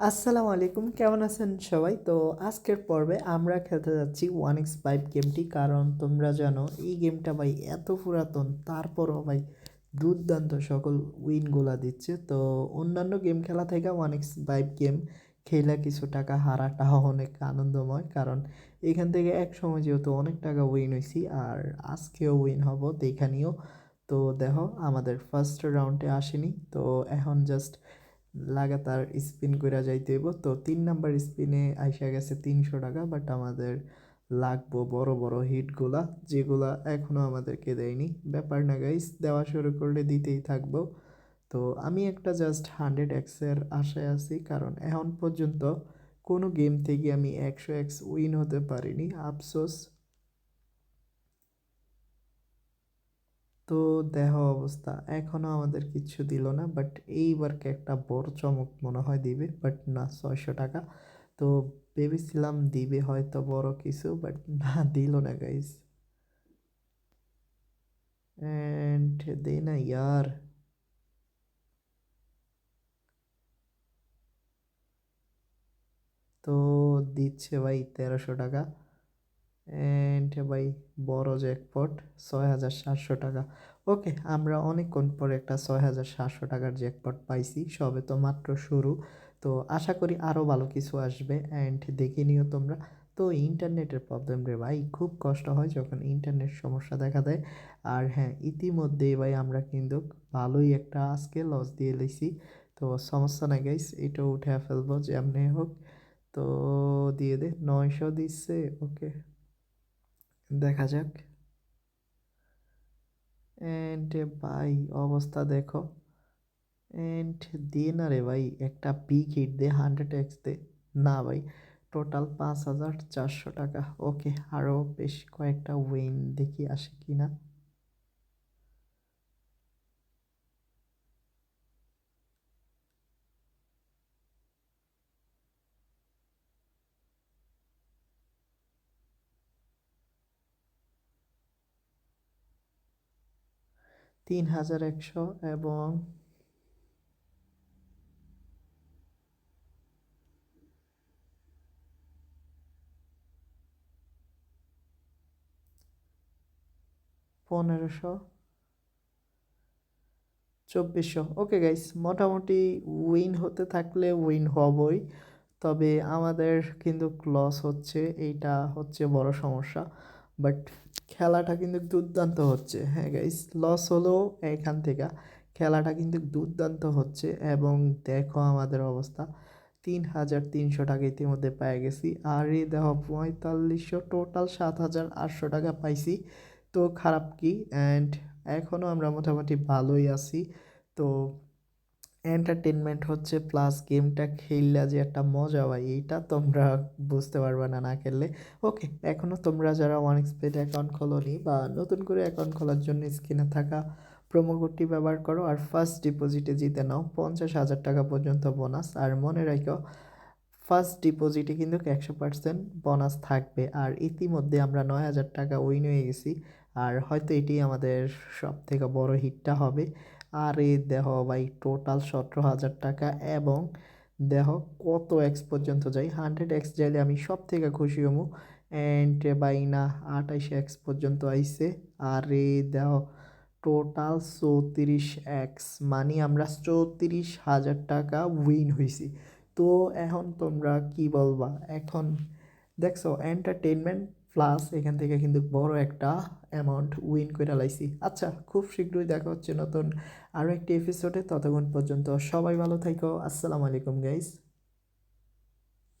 আসসালামু আলাইকুম, কেমন আছেন সবাই? তো আজকের পর্বে আমরা খেলতে যাচ্ছি ওয়ান এক্স ফাইভ গেমটি কারণ তোমরা জানো এই গেমটা ভাই এত পুরাতন, তারপরও ভাই দুর্দান্ত সকল উইনগুলা দিচ্ছে। তো অন্যান্য গেম খেলা থেকে ওয়ান এক্স ফাইভ গেম খেলে কিছু টাকা হারাটাও অনেক আনন্দময়, কারণ এখান থেকে এক সময় যেহেতু অনেক টাকা উইন হয়েছি আর আজকেও উইন হব তো এখানেও তো দেখো, আমাদের ফার্স্ট রাউন্ডে আসেনি, তো এখন জাস্ট লাগাতার স্পিন করে যাইতে হইব। তো তিন নাম্বার স্পিনে আইসা গেছে তিনশো টাকা বাট আমাদের লাগবো বড় বড় হিটগুলা, যেগুলা এখনও আমাদেরকে দেয়নি। ব্যাপার না গাইস দেওয়া শুরু করলে দিতেই থাকব। তো আমি একটা জাস্ট হান্ড্রেড এক্সের আশায় আছি, কারণ এখন পর্যন্ত কোনো গেম থেকে আমি একশো এক্স উইন হতে পারিনি। আফসোস। তো দেহ অবস্থা এখনও আমাদের কিচ্ছু দিল না বাট এইবারকে একটা বড় চমক মনে হয় দিবে বাট না ছয়শো টাকা। তো ভেবেছিলাম দিবে হয়তো বড় কিছু বাট না, দিল না গাইজ অ্যান্ড দে না ইয়ার। তো দিচ্ছে ভাই তেরোশো টাকা। অ্যান্ড ভাই, বড় জ্যাকপট ছয় হাজার সাতশো টাকা। ওকে আমরা অনেকক্ষণ পরে একটা ছয় হাজার সাতশো টাকার জ্যাকপট পাইছি। সবে তো মাত্র শুরু। তো আশা করি আরও ভালো কিছু আসবে। অ্যান্ড দেখে নিও তোমরা। তো ইন্টারনেটের প্রবলেম রে ভাই, খুব কষ্ট হয় যখন ইন্টারনেট সমস্যা দেখা দেয়। আর হ্যাঁ ইতিমধ্যেই ভাই আমরা কিন্তু ভালোই একটা আজকে লস দিয়ে লইছি। তো সমস্যা নাই গাইস এটাও উঠে ফেলব যেমনি হোক। তো দিয়ে দে, নয়শো দিচ্ছে ওকে দেখা যাক। অ্যান্ড ভাই, অবস্থা দেখো। অ্যান্ড দে না রে ভাই, একটা পিক হিট দে হান্ড্রেড এক্স দে। না ভাই টোটাল পাঁচ হাজার চারশো টাকা। ওকে আরও বেশ কয়েকটা উইন দেখি আসে কি না তিন হাজার একশো এবং পনেরোশো, চব্বিশশো। ওকে গাইস মোটামুটি উইন হতে থাকলে উইন হবই, তবে আমাদের কিন্তু লস হচ্ছে, এইটা হচ্ছে বড় সমস্যা। বাট খেলাটা কিন্তু দুর্দান্ত হচ্ছে। হ্যাঁ গাইস লস হলেও এখান থেকে। খেলাটা কিন্তু দুর্দান্ত হচ্ছে এবং দেখো আমাদের অবস্থা। তিন হাজার তিনশো টাকা ইতিমধ্যে পেয়ে গেছি। আর এই দেখো পঁয়তাল্লিশশো টোটাল সাত হাজার আটশো টাকা পাইছি। তো খারাপ কি? অ্যান্ড এখনও আমরা মোটামুটি ভালোই আছি। তো এন্টারটেনমেন্ট হচ্ছে প্লাস গেমটা খেললে যে একটা মজা হয় এইটা তোমরা বুঝতে পারবে না না খেললে। ওকে এখনও তোমরা যারা ওয়ান এক্সপেড অ্যাকাউন্ট খোলোনি বা নতুন করে অ্যাকাউন্ট খোলার জন্য স্ক্রিনে থাকা প্রোমো কোডটি ব্যবহার করো আর ফার্স্ট ডিপোজিটে জিতে নাও পঞ্চাশ হাজার টাকা পর্যন্ত বোনাস আর মনে রাখো ফার্স্ট ডিপোজিটে কিন্তু একশো পার্সেন্ট বোনাস থাকবে। আর ইতিমধ্যে আমরা নয় হাজার টাকা উইন হয়ে গেছি। আর হয়তো এটি আমাদের সব থেকে বড় হিটটা হবে। আর এই দেহ ভাই টোটাল সতেরো হাজার টাকা এবং দেহ কত এক্স পর্যন্ত যাই হান্ড্রেড এক্স যাইলে আমি সব থেকে খুশি হমু। অ্যান্ড বাই না, আঠাইশ এক্স পর্যন্ত আইসে আর এই দেহ টোটাল চৌত্রিশ এক্স মানে আমরা চৌত্রিশ হাজার টাকা উইন হয়েছি তো এখন তোমরা কি বলবা? এখন দেখছ এন্টারটেনমেন্ট প্লাস এখান থেকে কিন্তু বড় একটা অ্যামাউন্ট উইন করে লাইছি। আচ্ছা খুব শীঘ্রই দেখা হচ্ছে নতুন আরও একটি এপিসোডে ততক্ষণ পর্যন্ত সবাই ভালো থাকো আসসালামু আলাইকুম গাইস